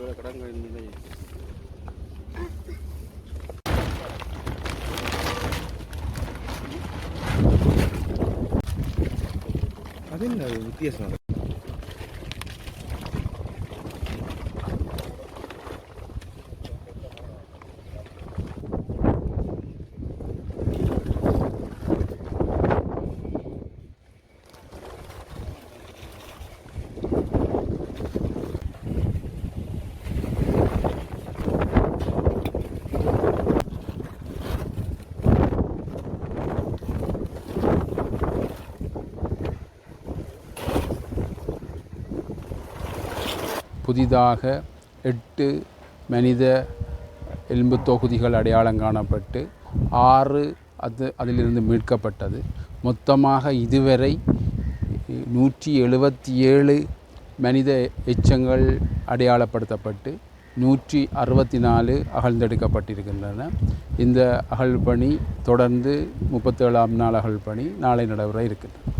இடங்களின் நிலை அது என்ன வித்தியாசம் புதிதாக எட்டு மனித எலும்பு தொகுதிகள் அடையாளம் காணப்பட்டு ஆறு அது அதிலிருந்து மீட்கப்பட்டது. மொத்தமாக இதுவரை நூற்றி எழுபத்தி ஏழு மனித எச்சங்கள் அடையாளப்படுத்தப்பட்டு நூற்றி அறுபத்தி நாலு அகழ்ந்தெடுக்கப்பட்டிருக்கின்றன. இந்த அகழ்பணி தொடர்ந்து முப்பத்தேழாம் நாள் அகழ்பணி நாளை நடைபெற இருக்கின்றன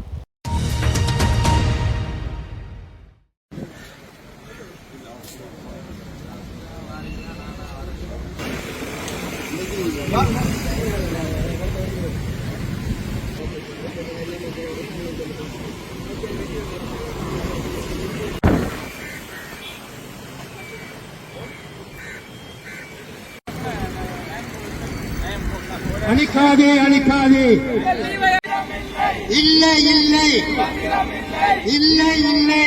அழிக்காதே அழிக்காதே இல்லை இல்லை இல்லை இல்லை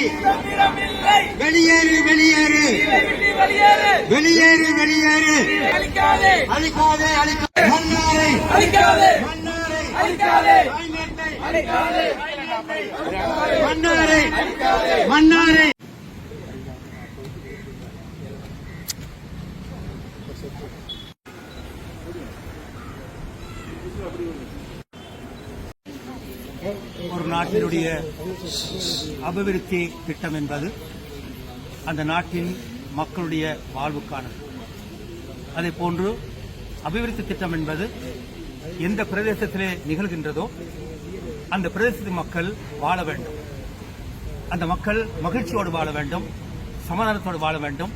வெளியேறு வெளியேறு வெளியேறு. வெளியேறு அழிக்காதே. அழிக்காதே மன்னாரை. மன்னாரை. மன்னாரை. மன்னாரை. ஒரு நாட்டினுடைய அபிவிருத்தி திட்டம் என்பது அந்த நாட்டின் மக்களுடைய வாழ்வுக்கானது. அதே போன்று அபிவிருத்தி திட்டம் என்பது எந்த பிரதேசத்திலே நிகழ்கின்றதோ அந்த பிரதேசத்து மக்கள் வாழ வேண்டும். அந்த மக்கள் மகிழ்ச்சியோடு வாழ வேண்டும் சமாதானத்தோடு வாழ வேண்டும்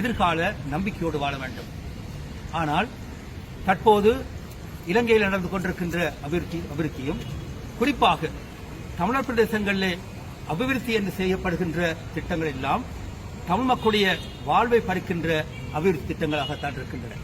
எதிர்கால நம்பிக்கையோடு வாழ வேண்டும். ஆனால் தற்போது இலங்கையில் நடந்து கொண்டிருக்கின்ற அபிவிருத்தி அபிவிருத்தியும் குறிப்பாக தமிழர் பிரதேசங்களிலே அபிவிருத்தி என்று செய்யப்படுகின்ற திட்டங்கள் எல்லாம் தமிழ் மக்களுடைய வாழ்வை பறிக்கின்ற அபிவிருத்தி திட்டங்களாகத்தான் இருக்கின்றன.